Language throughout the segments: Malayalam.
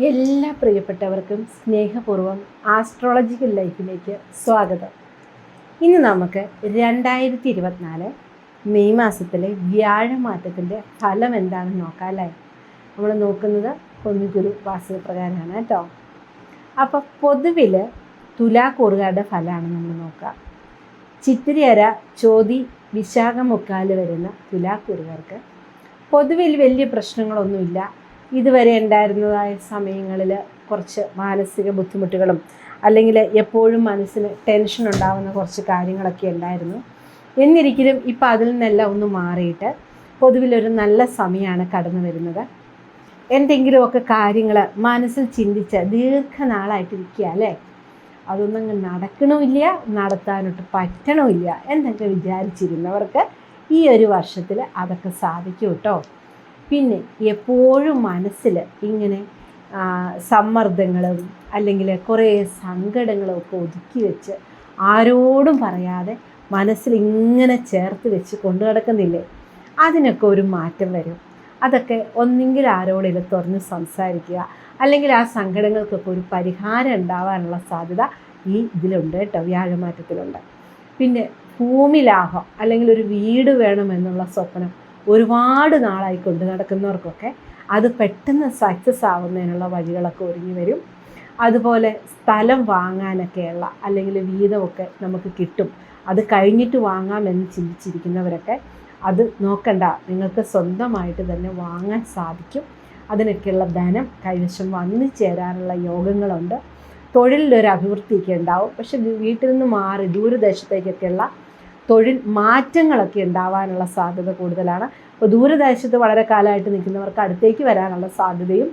എല്ലാ പ്രിയപ്പെട്ടവർക്കും സ്നേഹപൂർവം ആസ്ട്രോളജിക്കൽ ലൈഫിലേക്ക് സ്വാഗതം. ഇന്ന് നമുക്ക് രണ്ടായിരത്തി ഇരുപത്തിനാല് മെയ് മാസത്തിലെ വ്യാഴമാറ്റത്തിന്റെ ഫലം എന്താണെന്ന് നോക്കാം അല്ലേ? നമ്മൾ നോക്കുന്നത് കൊന്നിഗുരു വാസ്തുപ്രകാരമാണ് കേട്ടോ. അപ്പോൾ പൊതുവിൽ തുലാക്കൂറുകാരുടെ ഫലമാണ് നമ്മൾ നോക്കുക. ചിത്തിരിയര ചോതി വിശാഖമുക്കാൽ വരുന്ന തുലാക്കൂറുകാർക്ക് പൊതുവിൽ വലിയ പ്രശ്നങ്ങളൊന്നുമില്ല. ഇതുവരെ ഉണ്ടായിരുന്നതായ സമയങ്ങളിൽ കുറച്ച് മാനസിക ബുദ്ധിമുട്ടുകളും അല്ലെങ്കിൽ എപ്പോഴും മനസ്സിന് ടെൻഷൻ ഉണ്ടാകുന്ന കുറച്ച് കാര്യങ്ങളൊക്കെ ഉണ്ടായിരുന്നു. എന്നിരിക്കലും ഇപ്പം അതിൽ നിന്നെല്ലാം ഒന്ന് മാറിയിട്ട് പൊതുവിലൊരു നല്ല സമയമാണ് കടന്നു വരുന്നത്. എന്തെങ്കിലുമൊക്കെ കാര്യങ്ങൾ മനസ്സിൽ ചിന്തിച്ച് ദീർഘനാളായിട്ടിരിക്കുക അല്ലേ? അതൊന്നും നടക്കണമില്ല നടത്താനൊട്ട് പറ്റണമില്ല എന്നൊക്കെ വിചാരിച്ചിരുന്നവർക്ക് ഈ ഒരു വർഷത്തിൽ അതൊക്കെ സാധിക്കും കേട്ടോ. പിന്നെ എപ്പോഴും മനസ്സിൽ ഇങ്ങനെ സമ്മർദ്ദങ്ങളും അല്ലെങ്കിൽ കുറേ സങ്കടങ്ങളും ഒക്കെ ഒതുക്കി വെച്ച് ആരോടും പറയാതെ മനസ്സിൽ ഇങ്ങനെ ചേർത്ത് വെച്ച് കൊണ്ടു നടക്കുന്നില്ലേ? അതിനൊക്കെ ഒരു മാറ്റം വരും. അതൊക്കെ ഒന്നെങ്കിൽ ആരോടെങ്കിലും തുറന്ന് സംസാരിക്കുക അല്ലെങ്കിൽ ആ സങ്കടങ്ങൾക്കൊക്കെ ഒരു പരിഹാരം ഉണ്ടാവാനുള്ള സാധ്യത ഈ ഇതിലുണ്ട് കേട്ടോ വ്യാഴമാറ്റത്തിലുണ്ട്. പിന്നെ ഭൂമി ലാഭം അല്ലെങ്കിൽ ഒരു വീട് വേണമെന്നുള്ള സ്വപ്നം ഒരുപാട് നാളായി കൊണ്ട് നടക്കുന്നവർക്കൊക്കെ അത് പെട്ടെന്ന് സക്സസ് ആവുന്നതിനുള്ള വഴികളൊക്കെ ഒരുങ്ങി വരും. അതുപോലെ സ്ഥലം വാങ്ങാനൊക്കെയുള്ള അല്ലെങ്കിൽ വീതമൊക്കെ നമുക്ക് കിട്ടും. അത് കഴിഞ്ഞിട്ട് വാങ്ങാമെന്ന് ചിന്തിച്ചിരിക്കുന്നവരൊക്കെ അത് നോക്കണ്ട. നിങ്ങൾക്ക് സ്വന്തമായിട്ട് തന്നെ വാങ്ങാൻ സാധിക്കും. അതിനൊക്കെയുള്ള ധനം കൈവശം വന്നു ചേരാനുള്ള യോഗങ്ങളുണ്ട്. തൊഴിലിലൊരു അഭിവൃദ്ധിയൊക്കെ ഉണ്ടാവും. പക്ഷെ വീട്ടിൽ നിന്ന് മാറി ദൂരദേശത്തേക്കൊക്കെയുള്ള തൊഴിൽ മാറ്റങ്ങളൊക്കെ ഉണ്ടാവാനുള്ള സാധ്യത കൂടുതലാണ്. അപ്പോൾ ദൂരദേശത്ത് വളരെ കാലമായിട്ട് നിൽക്കുന്നവർക്ക് അടുത്തേക്ക് വരാനുള്ള സാധ്യതയും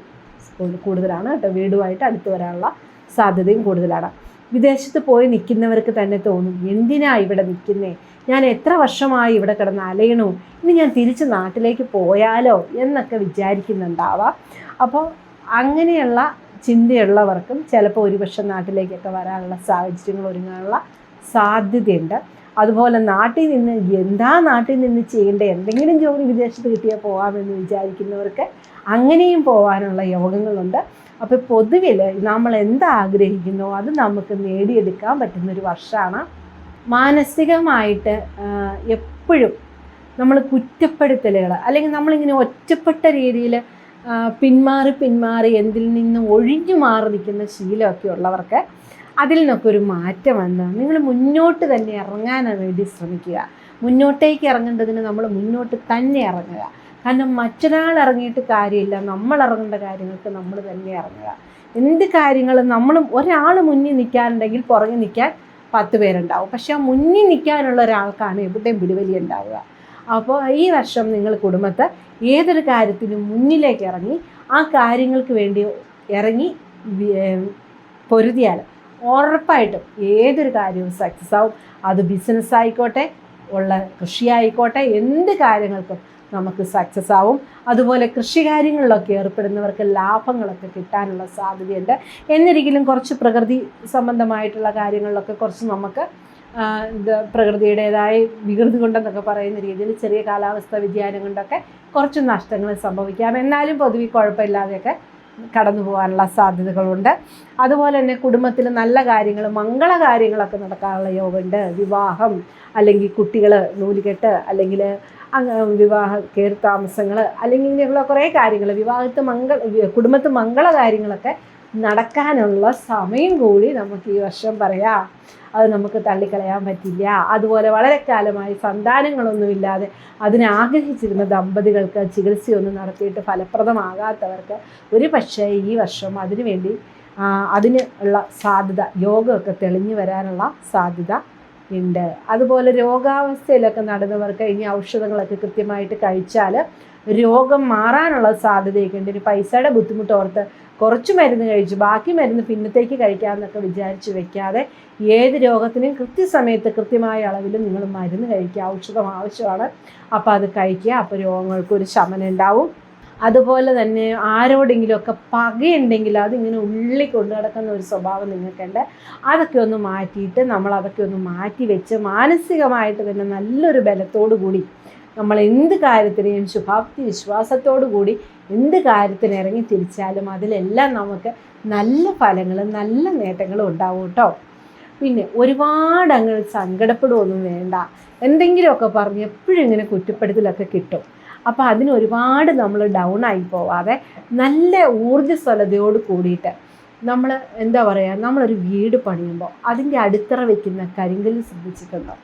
കൂടുതലാണ് കേട്ടോ. വീടുമായിട്ട് അടുത്ത് വരാനുള്ള സാധ്യതയും കൂടുതലാണ്. വിദേശത്ത് പോയി നിൽക്കുന്നവർക്ക് തന്നെ തോന്നും എന്തിനാ ഇവിടെ നിൽക്കുന്നേ? ഞാൻ എത്ര വർഷമായി ഇവിടെ കിടന്ന് അലയണു. ഇനി ഞാൻ തിരിച്ച് നാട്ടിലേക്ക് പോയാലോ? എന്നൊക്കെ വിചാരിക്കുന്നുണ്ടാവാം. അപ്പോൾ അങ്ങനെയുള്ള ചിന്തയുള്ളവർക്കും ചിലപ്പോൾ ഒരുപക്ഷെ നാട്ടിലേക്കൊക്കെ വരാനുള്ള സാഹചര്യങ്ങൾ ഒരുങ്ങാനുള്ള സാധ്യതയുണ്ട്. അതുപോലെ നാട്ടിൽ നിന്ന് എന്താ നാട്ടിൽ നിന്ന് ചെയ്യേണ്ട എന്തെങ്കിലും ജോലി വിദേശത്ത് കിട്ടിയാൽ പോകാമെന്ന് വിചാരിക്കുന്നവർക്ക് അങ്ങനെയും പോകാനുള്ള യോഗങ്ങളുണ്ട്. അപ്പോൾ പൊതുവിൽ നമ്മൾ എന്താ ആഗ്രഹിക്കുന്നോ അത് നമുക്ക് നേടിയെടുക്കാൻ പറ്റുന്നൊരു വർഷമാണ്. മാനസികമായിട്ട് എപ്പോഴും നമ്മൾ കുറ്റപ്പെടുത്തലുകൾ അല്ലെങ്കിൽ നമ്മളിങ്ങനെ ഒറ്റപ്പെട്ട രീതിയിൽ പിന്മാറി പിന്മാറി എന്തിൽ നിന്ന് ഒഴിഞ്ഞു മാറി നിൽക്കുന്ന ശീലമൊക്കെ ഉള്ളവർക്ക് അതിൽ നിന്നൊക്കെ ഒരു മാറ്റം വന്ന്. നിങ്ങൾ മുന്നോട്ട് തന്നെ ഇറങ്ങാനാണ് വേണ്ടി ശ്രമിക്കുക. മുന്നോട്ടേക്ക് ഇറങ്ങേണ്ടതിന് നമ്മൾ മുന്നോട്ട് തന്നെ ഇറങ്ങുക. കാരണം മറ്റൊരാൾ ഇറങ്ങിയിട്ട് കാര്യമില്ല. നമ്മൾ ഇറങ്ങേണ്ട കാര്യങ്ങൾക്ക് നമ്മൾ തന്നെ ഇറങ്ങുക. എന്ത് കാര്യങ്ങളും നമ്മൾ ഒരാൾ മുന്നിൽ നിൽക്കാനുണ്ടെങ്കിൽ പുറകെ നിൽക്കാൻ പത്ത് പേരുണ്ടാവും. പക്ഷെ ആ മുന്നിൽ നിൽക്കാനുള്ള ഒരാൾക്കാണ് എവിടെയും പിടിവലി ഉണ്ടാവുക. അപ്പോൾ ഈ വർഷം നിങ്ങൾ കുടുംബത്തെ ഏതൊരു കാര്യത്തിനും മുന്നിലേക്ക് ഇറങ്ങി ആ കാര്യങ്ങൾക്ക് വേണ്ടി ഇറങ്ങി പൊരുതിയാൽ ഉറപ്പായിട്ടും ഏതൊരു കാര്യവും സക്സസ് ആവും. അത് ബിസിനസ് ആയിക്കോട്ടെ ഉള്ള കൃഷി ആയിക്കോട്ടെ എന്ത് കാര്യങ്ങൾക്കും നമുക്ക് സക്സസ് ആവും. അതുപോലെ കൃഷി കാര്യങ്ങളിലൊക്കെ ഏർപ്പെടുന്നവർക്ക് ലാഭങ്ങളൊക്കെ കിട്ടാനുള്ള സാധ്യതയുണ്ട്. എന്നിരിക്കലും കുറച്ച് പ്രകൃതി സംബന്ധമായിട്ടുള്ള കാര്യങ്ങളിലൊക്കെ കുറച്ച് നമുക്ക് ഇത് പ്രകൃതിയുടേതായ വികൃതി കൊണ്ടെന്നൊക്കെ പറയുന്ന രീതിയിൽ ചെറിയ കാലാവസ്ഥ വ്യതിയാനം കൊണ്ടൊക്കെ കുറച്ച് നഷ്ടങ്ങൾ സംഭവിക്കാം. എന്നാലും പൊതുവെ കുഴപ്പമില്ലാതെയൊക്കെ കടന്നു പോകാനുള്ള സാധ്യതകളുണ്ട്. അതുപോലെ തന്നെ കുടുംബത്തിൽ നല്ല കാര്യങ്ങൾ മംഗള കാര്യങ്ങളൊക്കെ നടക്കാനുള്ള യോഗമുണ്ട് വിവാഹം അല്ലെങ്കിൽ കുട്ടികൾ നൂലുകെട്ട് അല്ലെങ്കിൽ വിവാഹ കയറി താമസങ്ങൾ അല്ലെങ്കിൽ ഇങ്ങനെയുള്ള കുറേ കാര്യങ്ങൾ വിവാഹത്ത് മംഗള കുടുംബത്ത് മംഗള കാര്യങ്ങളൊക്കെ നടക്കാനുള്ള സമയം കൂടി നമുക്ക് ഈ വർഷം പറയാം. അത് നമുക്ക് തള്ളിക്കളയാൻ പറ്റില്ല. അതുപോലെ വളരെ കാലമായി സന്താനങ്ങളൊന്നുമില്ലാതെ അതിനെ ആഗ്രഹിച്ചിരുന്ന ദമ്പതികൾക്ക് ചികിത്സയൊന്നും നടത്തിയിട്ട് ഫലപ്രദമാകാത്തവർക്ക് ഒരു പക്ഷേ ഈ വർഷം അതിനുവേണ്ടി അതിന് ഉള്ള സാധ്യത യോഗമൊക്കെ തെളിഞ്ഞു വരാനുള്ള സാധ്യത ഉണ്ട്. അതുപോലെ രോഗാവസ്ഥയിലൊക്കെ നടന്നവർക്ക് ഇനി ഔഷധങ്ങളൊക്കെ കൃത്യമായിട്ട് കഴിച്ചാൽ രോഗം മാറാനുള്ള സാധ്യതയൊക്കെ ഉണ്ട്. ഒരു പൈസയുടെ ബുദ്ധിമുട്ട് ഓർത്ത് കുറച്ച് മരുന്ന് കഴിച്ചു ബാക്കി മരുന്ന് പിന്നത്തേക്ക് കഴിക്കാമെന്നൊക്കെ വിചാരിച്ച് വെക്കാതെ ഏത് രോഗത്തിനും കൃത്യസമയത്ത് കൃത്യമായ അളവിൽ നിങ്ങൾ മരുന്ന് കഴിക്കുക. ഔഷധം ആവശ്യമാണ്. അപ്പോൾ അത് കഴിക്കുക. അപ്പോൾ രോഗങ്ങൾക്ക് ഒരു ശമനം ഉണ്ടാവും. അതുപോലെ തന്നെ ആരോടെങ്കിലുമൊക്കെ പകയുണ്ടെങ്കിൽ അതിങ്ങനെ ഉള്ളി കൊണ്ടു നടക്കുന്ന ഒരു സ്വഭാവം നിങ്ങൾക്കുണ്ട് അതൊക്കെ ഒന്ന് മാറ്റിയിട്ട് നമ്മൾ അതൊക്കെ ഒന്ന് മാറ്റി വെച്ച് മാനസികമായിട്ട് തന്നെ നല്ലൊരു ബലത്തോടു കൂടി നമ്മൾ എന്ത് കാര്യത്തിനെയും ശുഭാപ്തി വിശ്വാസത്തോടു കൂടി എന്ത് കാര്യത്തിന് ഇറങ്ങി തിരിച്ചാലും അതിലെല്ലാം നമുക്ക് നല്ല ഫലങ്ങളും നല്ല നേട്ടങ്ങളും ഉണ്ടാവും കേട്ടോ. പിന്നെ ഒരുപാട് അങ്ങ് സങ്കടപ്പെടുകയൊന്നും വേണ്ട. എന്തെങ്കിലുമൊക്കെ പറഞ്ഞ് എപ്പോഴും ഇങ്ങനെ കുറ്റപ്പെടുത്തലൊക്കെ കിട്ടും. അപ്പോൾ അതിന് ഒരുപാട് നമ്മൾ ഡൗൺ ആയി പോവാതെ നല്ല ഊർജസ്വലതയോട് കൂടിയിട്ട് നമ്മൾ എന്താ പറയുക നമ്മളൊരു വീട് പണിയുമ്പോൾ അതിന്റെ അടിത്തറ വയ്ക്കുന്ന കരിങ്കല്ല് ശ്രദ്ധിച്ചിട്ടുണ്ടോ?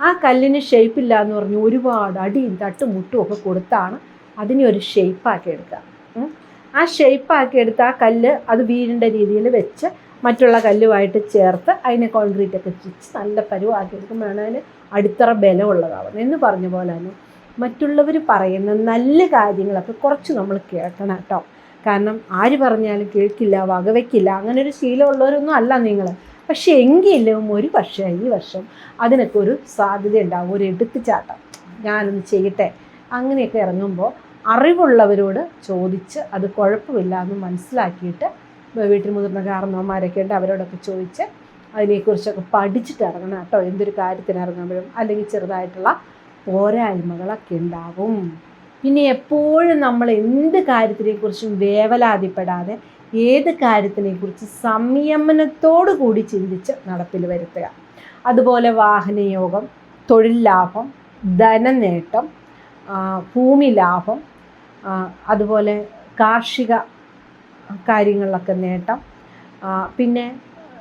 ആ കല്ലിന് ഷേപ്പില്ല എന്ന് പറഞ്ഞ് ഒരുപാട് അടിയും തട്ടും മുട്ടും ഒക്കെ കൊടുത്താണ് അതിനെ ഒരു ഷേപ്പാക്കി എടുക്കുക. ആ ഷേപ്പാക്കി എടുത്ത് ആ കല്ല് അത് വീഴേണ്ട രീതിയിൽ വെച്ച് മറ്റുള്ള കല്ലുമായിട്ട് ചേർത്ത് അതിനെ കോൺക്രീറ്റ് ഒക്കെ ചുച്ച് നല്ല പരുവാക്കി എടുക്കുമ്പോഴാണ് അതിന് അടിത്തറ ബലമുള്ളതാവുന്നത്. എന്ന് പറഞ്ഞ പോലെ തന്നെ മറ്റുള്ളവർ പറയുന്ന നല്ല കാര്യങ്ങളൊക്കെ കുറച്ച് നമ്മൾ കേൾക്കണം കേട്ടോ. കാരണം ആര് പറഞ്ഞാലും കേൾക്കില്ല വകവയ്ക്കില്ല അങ്ങനെ ഒരു ശീലമുള്ളവരൊന്നും അല്ല നിങ്ങൾ. പക്ഷേ എങ്കിലും ഒരു പക്ഷേ ഈ വർഷം അതിനൊക്കെ ഒരു സാധ്യത ഉണ്ടാവും ഒരു എടുത്തുചാട്ടം ഞാനൊന്ന് ചെയ്യട്ടെ. അങ്ങനെയൊക്കെ ഇറങ്ങുമ്പോൾ അറിവുള്ളവരോട് ചോദിച്ച് അത് കുഴപ്പമില്ല എന്ന് മനസ്സിലാക്കിയിട്ട് വീട്ടിൽ മുതിർന്ന കാരണവന്മാരൊക്കെ ഉണ്ട് അവരോടൊക്കെ ചോദിച്ച് അതിനെക്കുറിച്ചൊക്കെ പഠിച്ചിട്ട് ഇറങ്ങണം കേട്ടോ. എന്തൊരു കാര്യത്തിന് ഇറങ്ങുമ്പോഴും അല്ലെങ്കിൽ ചെറുതായിട്ടുള്ള പോരായ്മകളൊക്കെ ഉണ്ടാകും പിന്നെ എപ്പോഴും നമ്മൾ എന്ത് കാര്യത്തിനെക്കുറിച്ചും വേവലാതിപ്പെടാതെ ഏത് കാര്യത്തിനെക്കുറിച്ച് സംയമനത്തോടു കൂടി ചിന്തിച്ച് നടപ്പിൽ വരുത്തുക. അതുപോലെ വാഹനയോഗം തൊഴിൽ ലാഭം ധനനേട്ടം ഭൂമി ലാഭം അതുപോലെ കാർഷിക കാര്യങ്ങളിലൊക്കെ നേട്ടം പിന്നെ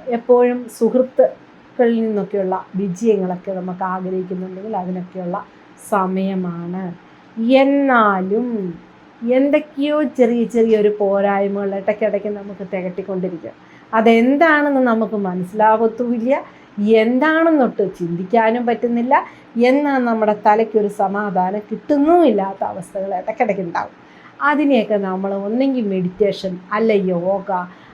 എപ്പോഴും സുഹൃത്തുക്കളിൽ നിന്നൊക്കെയുള്ള വിജയങ്ങളൊക്കെ നമുക്ക് ആഗ്രഹിക്കുന്നുണ്ടെങ്കിൽ അതിനൊക്കെയുള്ള സമയമാണ്. എന്നാലും എന്തൊക്കെയോ ചെറിയ ചെറിയൊരു പോരായ്മകൾ ഇടയ്ക്കിടയ്ക്ക് നമുക്ക് തികട്ടിക്കൊണ്ടിരിക്കുക അതെന്താണെന്ന് നമുക്ക് മനസ്സിലാവത്തുമില്ല. എന്താണെന്നൊട്ട് ചിന്തിക്കാനും പറ്റുന്നില്ല. എന്നാൽ നമ്മുടെ തലയ്ക്കൊരു സമാധാനം കിട്ടുന്നുമില്ലാത്ത അവസ്ഥകൾ ഇടയ്ക്കിടയ്ക്ക് ഉണ്ടാവും. അതിനെയൊക്കെ നമ്മൾ ഒന്നെങ്കിൽ മെഡിറ്റേഷൻ അല്ല യോഗ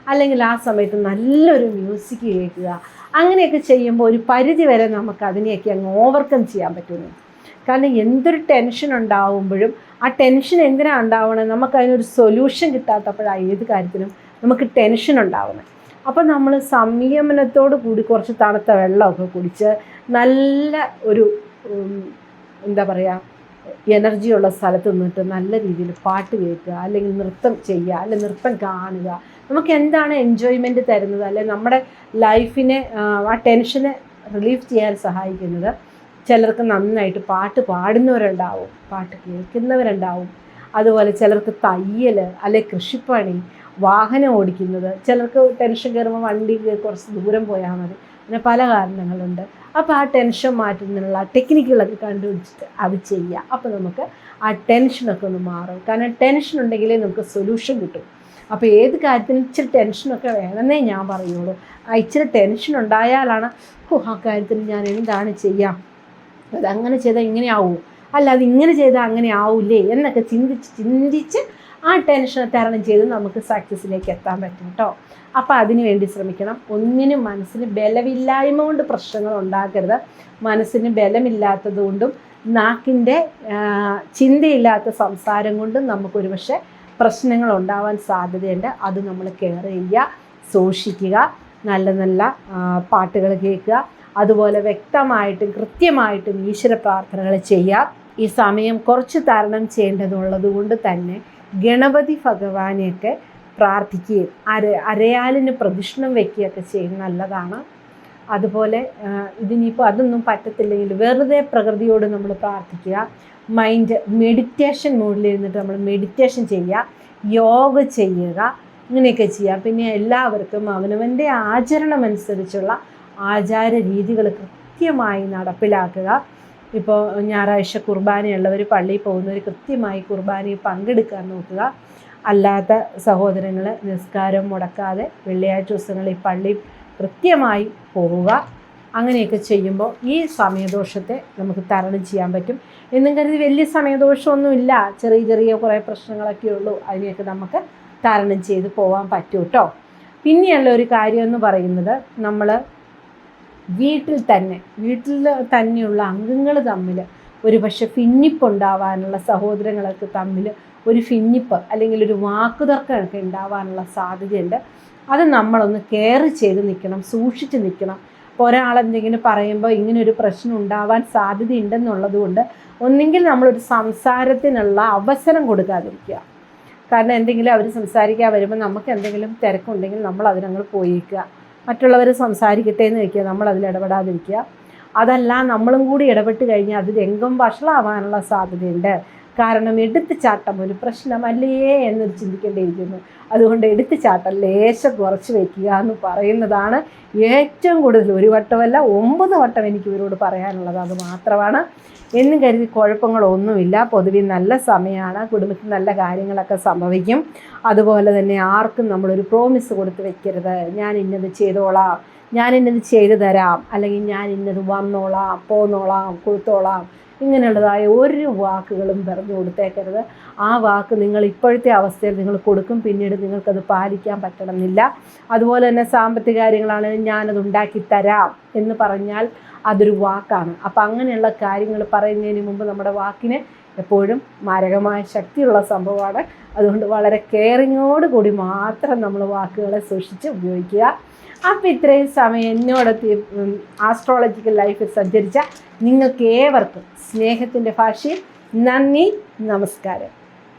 അല്ലെങ്കിൽ ആ സമയത്ത് നല്ലൊരു മ്യൂസിക് കേൾക്കുക. അങ്ങനെയൊക്കെ ചെയ്യുമ്പോൾ ഒരു പരിധി വരെ നമുക്ക് അതിനെയൊക്കെ അങ്ങ് ഓവർകം ചെയ്യാൻ പറ്റുന്നു കാരണം എന്തൊരു ടെൻഷൻ ഉണ്ടാവുമ്പോഴും ആ ടെൻഷൻ എന്തിനാണ് ഉണ്ടാവണം? നമുക്ക് അതിനൊരു സൊല്യൂഷൻ കിട്ടാത്തപ്പോഴാണ് ഏത് കാര്യത്തിനും നമുക്ക് ടെൻഷൻ ഉണ്ടാവുന്നത് അപ്പോൾ നമ്മൾ സംയമനത്തോട് കൂടി കുറച്ച് തണുത്ത വെള്ളമൊക്കെ കുടിച്ച് നല്ല ഒരു എന്താ പറയുക എനർജിയുള്ള സ്ഥലത്ത് നിന്നിട്ട് നല്ല രീതിയിൽ പാട്ട് കേൾക്കുക അല്ലെങ്കിൽ നൃത്തം ചെയ്യുക അല്ലെങ്കിൽ നൃത്തം കാണുക. നമുക്ക് എന്താണ് എൻജോയ്മെന്റ് തരുന്നത്? അല്ലെങ്കിൽ നമ്മുടെ ലൈഫിനെ ആ ടെൻഷനെ റിലീഫ് ചെയ്യാൻ സഹായിക്കുന്നത്? ചിലർക്ക് നന്നായിട്ട് പാട്ട് പാടുന്നവരുണ്ടാവും പാട്ട് കേൾക്കുന്നവരുണ്ടാവും. അതുപോലെ ചിലർക്ക് തയ്യൽ അല്ലെ കൃഷിപ്പണി വാഹനം ഓടിക്കുന്നത് ചിലർക്ക് ടെൻഷൻ കയറുമ്പോൾ വണ്ടി കുറച്ച് ദൂരം പോയാൽ മതി. അങ്ങനെ പല കാരണങ്ങളുണ്ട്. അപ്പോൾ ആ ടെൻഷൻ മാറ്റുന്നതിനുള്ള ടെക്നിക്കുകളൊക്കെ കണ്ടുപിടിച്ചിട്ട് അത് ചെയ്യുക അപ്പോൾ നമുക്ക് ആ ടെൻഷനൊക്കെ ഒന്ന് മാറും. കാരണം ടെൻഷൻ ഉണ്ടെങ്കിലേ നമുക്ക് സൊല്യൂഷൻ കിട്ടും. അപ്പോൾ ഏത് കാര്യത്തിനും ഇച്ചിരി ടെൻഷനൊക്കെ വേണമെന്നേ ഞാൻ പറയുള്ളൂ. ആ ഇച്ചിരി ടെൻഷൻ ഉണ്ടായാലാണ് ഓ ആ കാര്യത്തിന് ഞാൻ എന്താണ് ചെയ്യാം? അതങ്ങനെ ചെയ്താൽ ഇങ്ങനെ ആവും. അല്ല അത് ഇങ്ങനെ ചെയ്താൽ അങ്ങനെ ആവൂലേ എന്നൊക്കെ ചിന്തിച്ച് ചിന്തിച്ച് ആ ടെൻഷൻ തരണം ചെയ്ത് നമുക്ക് സക്സസ്സിലേക്ക് എത്താൻ പറ്റും കേട്ടോ അപ്പോൾ അതിനു വേണ്ടി ശ്രമിക്കണം. ഒന്നിനും മനസ്സിന് ബലമില്ലായ്മ കൊണ്ട് പ്രശ്നങ്ങൾ ഉണ്ടാക്കരുത്. മനസ്സിന് ബലമില്ലാത്തത് കൊണ്ടും നാക്കിന്റെ ചിന്തയില്ലാത്ത സംസാരം കൊണ്ടും നമുക്കൊരു പക്ഷേ പ്രശ്നങ്ങൾ ഉണ്ടാവാൻ സാധ്യതയുണ്ട്. അത് നമ്മൾ കെയർ ചെയ്യുക സൂക്ഷിക്കുക നല്ല നല്ല പാട്ടുകൾ കേൾക്കുക അതുപോലെ വ്യക്തമായിട്ടും കൃത്യമായിട്ടും ഈശ്വര പ്രാർത്ഥനകൾ ചെയ്യുക ഈ സമയം കുറച്ച് തരണം ചെയ്യേണ്ടതുള്ളത് കൊണ്ട് തന്നെ ഗണപതി ഭഗവാനെയൊക്കെ പ്രാർത്ഥിക്കുകയും അര അരയാലിന് പ്രദക്ഷിണം വയ്ക്കുകയൊക്കെ ചെയ്യുന്നത് നല്ലതാണ്. അതുപോലെ ഇതിനിപ്പോൾ അതൊന്നും പറ്റത്തില്ലെങ്കിൽ വെറുതെ പ്രകൃതിയോട് നമ്മൾ പ്രാർത്ഥിക്കുക. മൈൻഡ് മെഡിറ്റേഷൻ മോഡിലിരുന്നിട്ട് നമ്മൾ മെഡിറ്റേഷൻ ചെയ്യുക. യോഗ ചെയ്യുക. ഇങ്ങനെയൊക്കെ ചെയ്യുക. പിന്നെ എല്ലാവർക്കും അവനവന്റെ ആചരണം അനുസരിച്ചുള്ള ആചാര രീതികൾ കൃത്യമായി നടപ്പിലാക്കുക. ഇപ്പോൾ ഞായറാഴ്ച കുർബാനയുള്ളവർ പള്ളിയിൽ പോകുന്നവർ കൃത്യമായി കുർബാനയിൽ പങ്കെടുക്കാൻ നോക്കുക. അല്ലാത്ത സഹോദരങ്ങൾ നിസ്കാരം മുടക്കാതെ വെള്ളിയാഴ്ച ദിവസങ്ങളിൽ പള്ളി കൃത്യമായി പോവുക. അങ്ങനെയൊക്കെ ചെയ്യുമ്പോൾ ഈ സമയദോഷത്തെ നമുക്ക് തരണം ചെയ്യാൻ പറ്റും. എന്നും കരുതി വലിയ സമയദോഷമൊന്നുമില്ല. ചെറിയ ചെറിയ കുറേ പ്രശ്നങ്ങളൊക്കെ ഉള്ളൂ. അതിനെയൊക്കെ നമുക്ക് തരണം ചെയ്ത് പോകാൻ പറ്റും കേട്ടോ പിന്നെയുള്ള ഒരു കാര്യം എന്ന് പറയുന്നത് നമ്മൾ വീട്ടിൽ തന്നെ വീട്ടിൽ തന്നെയുള്ള അംഗങ്ങൾ തമ്മിൽ ഒരു പക്ഷെ ഭിന്നിപ്പുണ്ടാവാനുള്ള സഹോദരങ്ങൾക്ക് തമ്മിൽ ഒരു ഭിന്നിപ്പ് അല്ലെങ്കിൽ ഒരു വാക്കുതർക്കമൊക്കെ ഉണ്ടാവാനുള്ള സാധ്യതയുണ്ട്. അത് നമ്മളൊന്ന് കെയർ ചെയ്ത് നിൽക്കണം സൂക്ഷിച്ച് നിൽക്കണം. ഒരാളെന്തെങ്കിലും പറയുമ്പോൾ ഇങ്ങനെ ഒരു പ്രശ്നം ഉണ്ടാവാൻ സാധ്യതയുണ്ടെന്നുള്ളത് കൊണ്ട് ഒന്നെങ്കിൽ നമ്മളൊരു സംസാരത്തിനുള്ള അവസരം കൊടുക്കാതിരിക്കുക. കാരണം എന്തെങ്കിലും അവർ സംസാരിക്കാൻ വരുമ്പോൾ നമുക്ക് എന്തെങ്കിലും തിരക്കുണ്ടെങ്കിൽ നമ്മൾ അതിനങ്ങൾ പോയിരിക്കുക മറ്റുള്ളവർ സംസാരിക്കട്ടെ എന്ന് വയ്ക്കുക നമ്മൾ അതിൽ ഇടപെടാതിരിക്കുക. അതല്ല നമ്മളും കൂടി ഇടപെട്ട് കഴിഞ്ഞാൽ അത് രംഗം വഷളാവാനുള്ള സാധ്യതയുണ്ട്. കാരണം എടുത്തുചാട്ടം ഒരു പ്രശ്നമല്ലേ എന്ന് ചിന്തിക്കേണ്ടിയിരിക്കുന്നു. അതുകൊണ്ട് എടുത്തുചാട്ടം ലേശം കുറച്ച് വയ്ക്കുക എന്ന് പറയുന്നതാണ് ഏറ്റവും കൂടുതൽ ഒരു വട്ടമല്ല ഒമ്പത് വട്ടം എനിക്ക് ഇവരോട് പറയാനുള്ളത്. അത് മാത്രമാണ്. എന്നും കരുതി കുഴപ്പങ്ങളൊന്നുമില്ല. പൊതുവെ നല്ല സമയമാണ്. കുടുംബത്തിൽ നല്ല കാര്യങ്ങളൊക്കെ സംഭവിക്കും. അതുപോലെ തന്നെ ആർക്കും നമ്മളൊരു പ്രോമിസ് കൊടുത്ത് വെക്കരുത്. ഞാൻ ഇന്നത് ചെയ്തോളാം. ഞാൻ ഇന്നത് ചെയ്തു തരാം. അല്ലെങ്കിൽ ഞാൻ ഇന്നത് വന്നോളാം പോന്നോളാം കൊടുത്തോളാം. ഇങ്ങനെയുള്ളതായ ഒരു വാക്കുകളും പറഞ്ഞു കൊടുത്തേക്കരുത്. ആ വാക്ക് നിങ്ങൾ ഇപ്പോഴത്തെ അവസ്ഥയിൽ നിങ്ങൾ കൊടുക്കും പിന്നീട് നിങ്ങൾക്കത് പാലിക്കാൻ പറ്റണമെന്നില്ല. അതുപോലെ തന്നെ സാമ്പത്തിക കാര്യങ്ങളാണെങ്കിൽ ഞാനത് ഉണ്ടാക്കി തരാം എന്ന് പറഞ്ഞാൽ അതൊരു വാക്കാണ്. അപ്പം അങ്ങനെയുള്ള കാര്യങ്ങൾ പറയുന്നതിന് മുമ്പ് നമ്മുടെ വാക്കിന് എപ്പോഴും മാരകമായ ശക്തിയുള്ള സംഭവമാണ്. അതുകൊണ്ട് വളരെ കെയറിങ്ങോട് കൂടി മാത്രം നമ്മൾ വാക്കുകളെ സൂക്ഷിച്ച് ഉപയോഗിക്കുക. അപ്പം ഇത്രയും സമയം എന്നോടൊത്തി ആസ്ട്രോളജിക്കൽ ലൈഫിൽ സഞ്ചരിച്ച നിങ്ങൾക്ക് ഏവർക്കും സ്നേഹത്തിന്റെ ഭാഷയിൽ നന്ദി നമസ്കാരം.